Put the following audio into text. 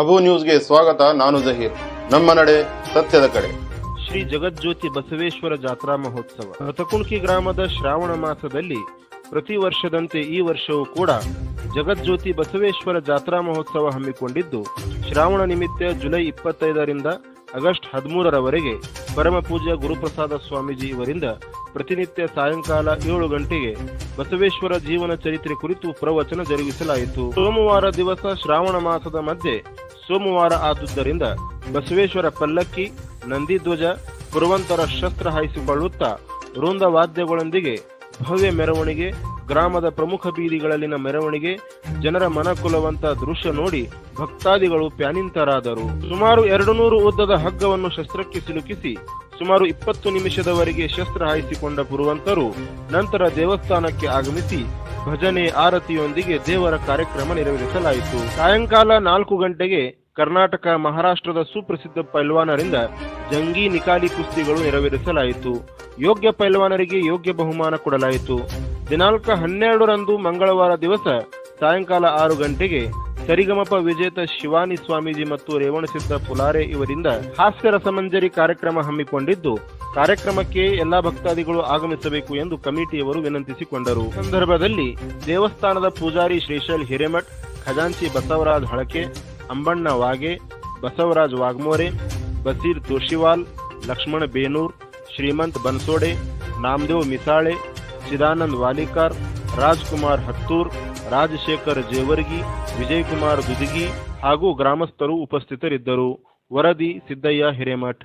ಅಬು ನ್ಯೂಸ್ಗೆ ಸ್ವಾಗತ, ನಾನು ಜಹೀರ್. ನಮ್ಮ ನಡೆ ಸತ್ಯದ ಕಡೆ. ಶ್ರೀ ಜಗಜ್ಯೋತಿ ಬಸವೇಶ್ವರ ಜಾತ್ರಾ ಮಹೋತ್ಸವ. ರಥಕುಣಕಿ ಗ್ರಾಮದ ಶ್ರಾವಣ ಮಾಸದಲ್ಲಿ ಪ್ರತಿ ವರ್ಷದಂತೆ ಈ ವರ್ಷವೂ ಕೂಡ ಜಗಜ್ಯೋತಿ ಬಸವೇಶ್ವರ ಜಾತ್ರಾ ಮಹೋತ್ಸವ ಹಮ್ಮಿಕೊಂಡಿದ್ದು, ಶ್ರಾವಣ ನಿಮಿತ್ತ ಜುಲೈ ಇಪ್ಪತ್ತೈದರಿಂದ ಆಗಸ್ಟ್ ಹದಿಮೂರರವರೆಗೆ ಪರಮ ಪೂಜ್ಯ ಗುರುಪ್ರಸಾದ ಸ್ವಾಮೀಜಿ ಇವರಿಂದ ಪ್ರತಿನಿತ್ಯ ಸಾಯಂಕಾಲ ಏಳು ಗಂಟೆಗೆ ಬಸವೇಶ್ವರ ಜೀವನ ಚರಿತ್ರೆ ಕುರಿತು ಪ್ರವಚನ ಜರುಗಿಸಲಾಯಿತು. ಸೋಮವಾರ ದಿವಸ ಶ್ರಾವಣ ಮಾಸದ ಮಧ್ಯೆ ಸೋಮವಾರ ಆದುದರಿಂದ ಬಸವೇಶ್ವರ ಪಲ್ಲಕ್ಕಿ ನಂದಿಧ್ವಜ ಪುರವಂತರ ಶಸ್ತ್ರ ಹಾಯಿಸಿಕೊಳ್ಳುತ್ತಾ ವೃಂದ ವಾದ್ಯಗಳೊಂದಿಗೆ ಭವ್ಯ ಮೆರವಣಿಗೆ, ಗ್ರಾಮದ ಪ್ರಮುಖ ಬೀದಿಗಳಲ್ಲಿನ ಮೆರವಣಿಗೆ, ಜನರ ಮನಕುಲವಂತ ದೃಶ್ಯ ನೋಡಿ ಭಕ್ತಾದಿಗಳು ಪ್ಯಾನಿಂತರಾದರು. ಸುಮಾರು ಎರಡು ನೂರು ಉದ್ದದ ಹಗ್ಗವನ್ನು ಶಸ್ತ್ರಕ್ಕೆ ಸಿಲುಕಿಸಿ ಸುಮಾರು ಇಪ್ಪತ್ತು ನಿಮಿಷದವರೆಗೆ ಶಸ್ತ್ರ ಹಾಯಿಸಿಕೊಂಡ ಪುರುವಂತರು ನಂತರ ದೇವಸ್ಥಾನಕ್ಕೆ ಆಗಮಿಸಿ ಭಜನೆ, ಆರತಿಯೊಂದಿಗೆ ದೇವರ ಕಾರ್ಯಕ್ರಮ ನೆರವೇರಿಸಲಾಯಿತು. ಸಾಯಂಕಾಲ ನಾಲ್ಕು ಗಂಟೆಗೆ ಕರ್ನಾಟಕ, ಮಹಾರಾಷ್ಟ್ರದ ಸುಪ್ರಸಿದ್ಧ ಪೈಲ್ವಾನರಿಂದ ಜಂಗಿ ನಿಕಾಲಿ ಕುಸ್ತಿಗಳು ನೆರವೇರಿಸಲಾಯಿತು. ಯೋಗ್ಯ ಪೈಲ್ವಾನರಿಗೆ ಯೋಗ್ಯ ಬಹುಮಾನ ಕೊಡಲಾಯಿತು. ದಿನಾಂಕ ಹನ್ನೆರಡರಂದು ಮಂಗಳವಾರ ದಿವಸ ಸಾಯಂಕಾಲ ಆರು ಗಂಟೆಗೆ ಸರಿಗಮಪ ವಿಜೇತ ಶಿವಾನಿ ಸ್ವಾಮೀಜಿ ಮತ್ತು ರೇವಣಸಿದ್ಧ ಪುಲಾರೆ ಇವರಿಂದ ಹಾಸ್ಯ ರಸಮಂಜರಿ ಕಾರ್ಯಕ್ರಮ ಹಮ್ಮಿಕೊಂಡಿದ್ದು, ಕಾರ್ಯಕ್ರಮಕ್ಕೆ ಎಲ್ಲಾ ಭಕ್ತಾದಿಗಳು ಆಗಮಿಸಬೇಕು ಎಂದು ಕಮಿಟಿಯವರು ವಿನಂತಿಸಿಕೊಂಡರು. ಸಂದರ್ಭದಲ್ಲಿ ದೇವಸ್ಥಾನದ ಪೂಜಾರಿ ಶ್ರೀಶೈಲ್ ಹಿರೇಮಠ್, ಖಜಾಂಚಿ ಬಸವರಾಜ್ ಹಳಕೆ ಅಂಬಣ್ಣ ವಾಗೆ ಬಸವರಾಜ್ ವಾಗ್ಮೋರೆ, ಬಸೀರ್ ತೋಶಿವಾಲ್ ಲಕ್ಷ್ಮಣ ಬೇನೂರ್, ಶ್ರೀಮಂತ್ ಬನ್ಸೋಡೆ, ನಾಮದೇವ್ ಮಿಸಾಳೆ, ಚಿದಾನಂದ್ ವಾಲಿಕಾರ್, ರಾಜ್ಕುಮಾರ್ ಹತ್ತೂರ್, ರಾಜಶೇಖರ್ ಜೇವರ್ಗಿ, ವಿಜಯಕುಮಾರ್ ದುದಿಗಿ ಹಾಗೂ ಗ್ರಾಮಸ್ಥರು ಉಪಸ್ಥಿತರಿದ್ದರು. ವರದಿ ಸಿದ್ದಯ್ಯ ಹಿರೇಮಠ್.